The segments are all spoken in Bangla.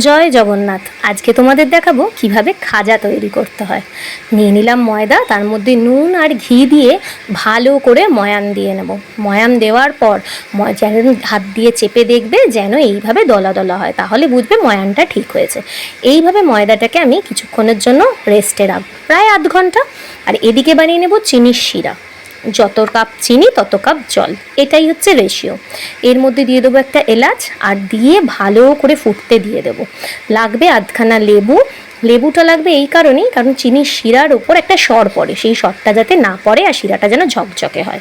জয় জগন্নাথ। আজকে তোমাদের দেখাবো কীভাবে খাজা তৈরি করতে হয়। নিয়ে নিলাম ময়দা, তার মধ্যে নুন আর ঘি দিয়ে ভালো করে ময়ান দিয়ে নেব। ময়ান দেওয়ার পর যেন হাত দিয়ে চেপে দেখবে যেন এইভাবে দলা দলা হয়, তাহলে বুঝবে ময়ানটা ঠিক হয়েছে। এইভাবে ময়দাটাকে আমি কিছুক্ষণের জন্য রেস্টে রাখব। প্রায় আধ ঘণ্টা। আর এদিকে বানিয়ে নেব চিনির শিরা। যত কাপ চিনি, তত কাপ জল। এটাই হচ্ছে রেশিও এর মধ্যে দিয়ে দেবো একটা এলাচ আর দিয়ে ভালো করে ফুটতে দিয়ে দেবো। লাগবে আধখানা লেবু। লেবুটা লাগবে এই কারণেই, কারণ চিনির শিরার ওপর একটা সর পড়ে। সেই সরটা যাতে না পড়ে আর শিরাটা যেন ঝকঝকে হয়।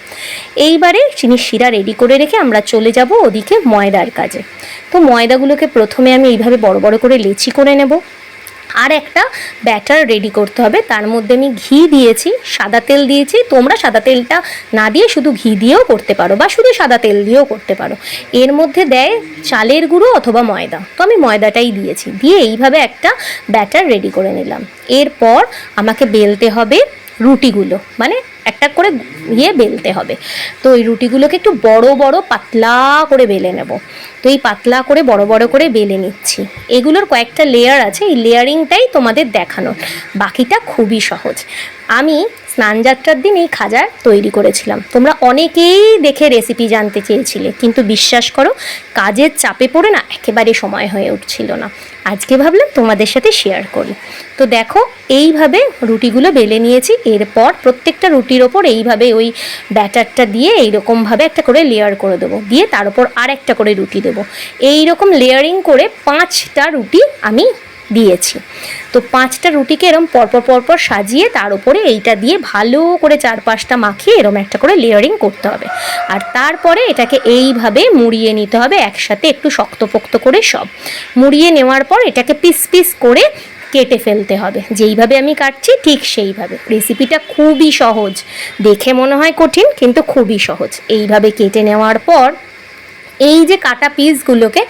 এইবারে চিনির শিরা রেডি করে রেখে আমরা চলে যাব ওদিকে ময়দার কাজে। তো ময়দাগুলোকে প্রথমে আমি এইভাবে বড় বড় করে লেচি করে নেব। আর একটা ব্যাটার রেডি করতে হবে। তার মধ্যে আমি ঘি দিয়েছি, সাদা তেল দিয়েছি। তোমরা সাদা তেলটা না দিয়ে শুধু ঘি দিয়েও করতে পারো বা শুধু সাদা তেল দিয়েও করতে পারো। এর মধ্যে দেয় চালের গুঁড়ো অথবা ময়দা। তো আমি ময়দাটাই দিয়েছি। দিয়ে এইভাবে একটা ব্যাটার রেডি করে নিলাম। এরপর আমাকে বেলতে হবে রুটিগুলো। মানে একটা করে ইয়ে বেলতে হবে। তো ওই রুটিগুলোকে একটু বড় বড় পাতলা করে বেলে নেব। তো এই পাতলা করে বড় বড় করে বেলে নিচ্ছি। এগুলোর কয়েকটা লেয়ার আছে, এই লেয়ারিংটাই তোমাদের দেখানোর বাকিটা খুবই সহজ। আমি স্নানযাত্রার দিন এই খাজা তৈরি করেছিলাম। তোমরা অনেকেই দেখে রেসিপি জানতে চেয়েছিলে, কিন্তু বিশ্বাস করো, কাজের চাপে পড়ে না, একেবারে সময় হয়ে উঠছিল না। আজকে ভাবলাম তোমাদের সাথে শেয়ার করি। তো দেখো, এইভাবে রুটিগুলো বেলে নিয়েছি, এরপর প্রত্যেকটা রুটির ওপর এইভাবে ওই ব্যাটারটা দিয়ে এইরকমভাবে একটা করে লেয়ার করে দেবো। দিয়ে তার উপর আর একটা করে রুটি দেবো। এইরকম লেয়ারিং করে পাঁচটা রুটি আমি দিয়েছি। তো পাঁচটা রুটিকে এরম পরপর পরপর সাজিয়ে তার উপরে এইটা দিয়ে ভালো করে চার পাঁচটা মাখিয়ে এরম একটা করে লেয়ারিং করতে হবে। আর তারপরে এটাকে এইভাবে মুড়িয়ে নিতে হবে একসাথে একটু শক্তপোক্ত করে সব। মুড়িয়ে নেওয়ার পর এটাকে পিস পিস করে কেটে ফেলতে হবে। যেইভাবে আমি কাটছি ঠিক সেইভাবে। রেসিপিটা খুবই সহজ। দেখে মনে হয় কঠিন, কিন্তু খুবই সহজ। এইভাবে কেটে নেওয়ার পর এই যে কাটা পিসগুলোকে,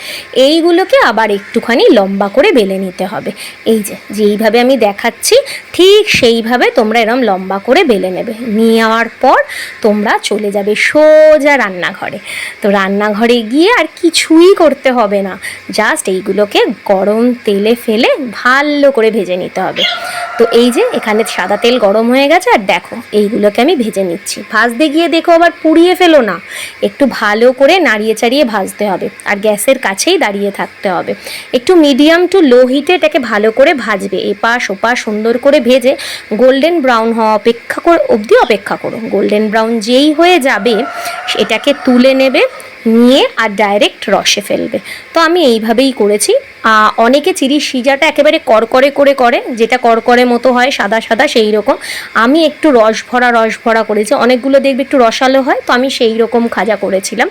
এইগুলোকে আবার একটুখানি লম্বা করে বেলে নিতে হবে। এই যে, যেইভাবে আমি দেখাচ্ছি, ঠিক সেইভাবে তোমরা এরম লম্বা করে বেলে নেবে। নেওয়ার পর তোমরা চলে যাবে সোজা রান্নাঘরে। তো রান্নাঘরে গিয়ে আর কিছুই করতে হবে না। জাস্ট এইগুলোকে গরম তেলে ফেলে ভালো করে ভেজে নিতে হবে। তো এই যে, এখানে সাদা তেল গরম হয়ে গেছে, আর দেখো, এইগুলোকে আমি ভেজে নিচ্ছি। ভাজতে গিয়ে দেখো আবার পুড়িয়ে ফেলো না। একটু ভালো করে নাড়িয়ে চাড়িয়ে ভাজতে হবে আর গ্যাসের কাছেই দাঁড়িয়ে থাকতে হবে। একটু মিডিয়াম টু লো হিটে এটাকে ভালো করে ভাজবে। এপাশ ওপাশ সুন্দর করে ভেজে গোল্ডেন ব্রাউন হওয়া অপেক্ষা করে অবধি অপেক্ষা করো। গোল্ডেন ব্রাউন যেই হয়ে যাবে, এটাকে তুলে নেবে, নিয়ে আর ডাইরেক্ট রসে ফেলবে। তো আমি এইভাবেই করেছি। অনেকে চিরির সিজাটা একেবারে করকরে করে করে, যেটা করকরে মতো হয়, সাদা সাদা সেই রকম। আমি একটু রস ভরা রস ভরা করেছি। অনেকগুলো দেখবে একটু রসালো হয়, তো আমি সেই রকম খাজা করেছিলাম।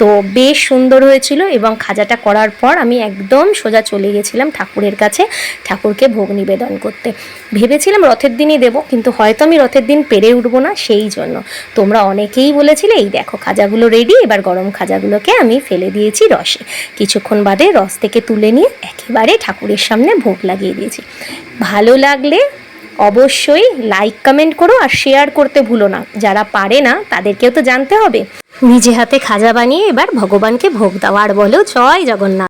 তো বেশ সুন্দর হয়েছিল এবং খাজাটা করার পর আমি একদম সোজা চলে গেছিলাম ঠাকুরের কাছে ঠাকুরকে ভোগ নিবেদন করতে। ভেবেছিলাম রথের দিনই দেবো, কিন্তু হয়তো আমি রথের দিন পেরে উঠবো না সেই জন্য। তোমরা অনেকেই বলেছিলে, এই দেখো খাজাগুলো রেডি এবার গরম খাজাগুলোকে আমি ফেলে দিয়েছি রসে। কিছুক্ষণ বাদে রস থেকে তুলে নিয়ে একেবারে ঠাকুরের সামনে ভোগ লাগিয়ে দিয়েছি। ভালো লাগলে অবশ্যই লাইক কমেন্ট করো আর শেয়ার করতে ভুলো না। যারা পারে না, তাদেরকেও তো জানতে হবে। নিজে হাতে খাজা বানিয়ে এবার ভগবানকে ভোগ দাও। আর বলো জয় জগন্নাথ।